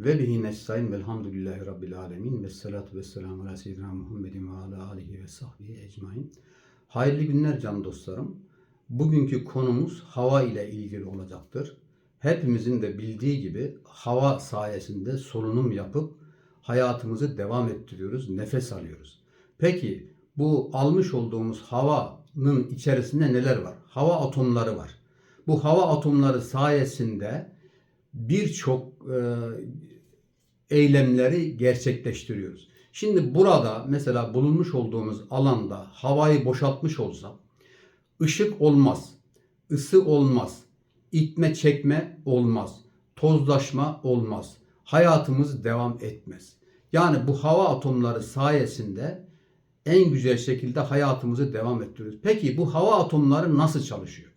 Ve bihi nestaîn velhamdülillahi rabbil alemin ve salatu ve selamu ala seyyidina Muhammedin ve ala alihi ve sahbihi ecmaîn. Hayırlı günler can dostlarım. Bugünkü konumuz hava ile ilgili olacaktır. Hepimizin de bildiği gibi hava sayesinde solunum yapıp hayatımızı devam ettiriyoruz, nefes alıyoruz. Peki bu almış olduğumuz havanın içerisinde neler var? Hava atomları var. Bu hava atomları sayesinde birçok e, eylemleri gerçekleştiriyoruz. Şimdi burada mesela bulunmuş olduğumuz alanda havayı boşaltmış olsak ışık olmaz, ısı olmaz, itme çekme olmaz, tozlaşma olmaz. Hayatımız devam etmez. Yani bu hava atomları sayesinde en güzel şekilde hayatımızı devam ettiriyoruz. Peki bu hava atomları nasıl çalışıyor?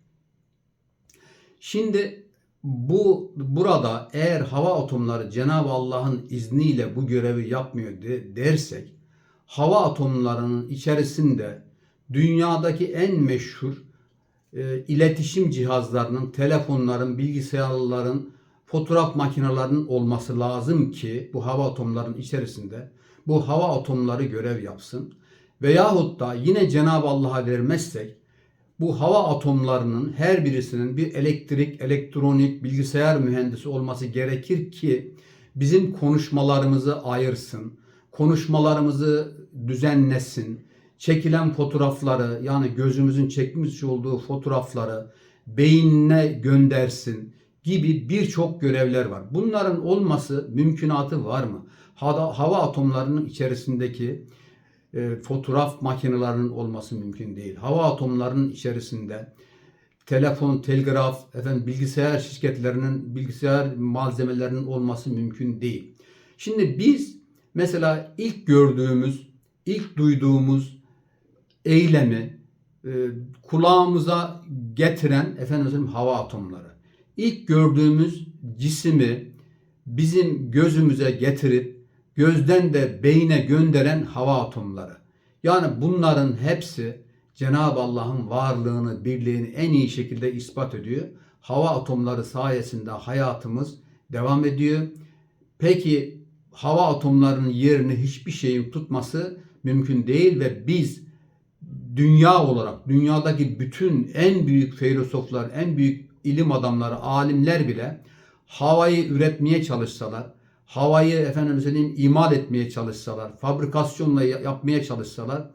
Şimdi bu burada eğer hava atomları Cenab-ı Allah'ın izniyle bu görevi yapmıyor de, dersek hava atomlarının içerisinde dünyadaki en meşhur e, iletişim cihazlarının, telefonların, bilgisayarların, fotoğraf makinelerinin olması lazım ki bu hava atomlarının içerisinde bu hava atomları görev yapsın. Veyahut da yine Cenab-ı Allah'a vermezsek bu hava atomlarının her birisinin bir elektrik, elektronik, bilgisayar mühendisi olması gerekir ki bizim konuşmalarımızı ayırsın, konuşmalarımızı düzenlesin, çekilen fotoğrafları yani gözümüzün çekmiş olduğu fotoğrafları beynine göndersin gibi birçok görevler var. Bunların olması mümkünatı var mı? Hava, atomlarının içerisindeki e, fotoğraf makinelerinin olması mümkün değil. Hava atomlarının içerisinde telefon, telgraf, efendim bilgisayar şirketlerinin bilgisayar malzemelerinin olması mümkün değil. Şimdi biz mesela ilk gördüğümüz, ilk duyduğumuz eylemi e, kulağımıza getiren efendim hava atomları. İlk gördüğümüz cisimi bizim gözümüze getirip gözden de beyine gönderen hava atomları. Yani bunların hepsi Cenab-ı Allah'ın varlığını, birliğini en iyi şekilde ispat ediyor. Hava atomları sayesinde hayatımız devam ediyor. Peki hava atomlarının yerini hiçbir şeyin tutması mümkün değil ve biz dünya olarak dünyadaki bütün en büyük filozoflar, en büyük ilim adamları, alimler bile havayı üretmeye çalışsalar, havayı efendim söyleyeyim imal etmeye çalışsalar, fabrikasyonla yapmaya çalışsalar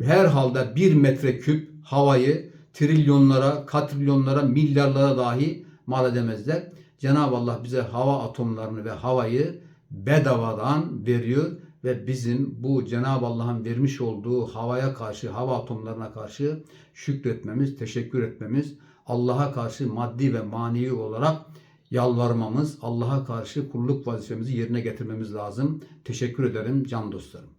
herhalde bir metreküp havayı trilyonlara, katrilyonlara, milyarlara dahi mal edemezler. Cenab-ı Allah bize hava atomlarını ve havayı bedavadan veriyor ve bizim bu Cenab-ı Allah'ın vermiş olduğu havaya karşı, hava atomlarına karşı şükretmemiz, teşekkür etmemiz, Allah'a karşı maddi ve manevi olarak yalvarmamız, Allah'a karşı kulluk vazifemizi yerine getirmemiz lazım. Teşekkür ederim can dostlarım.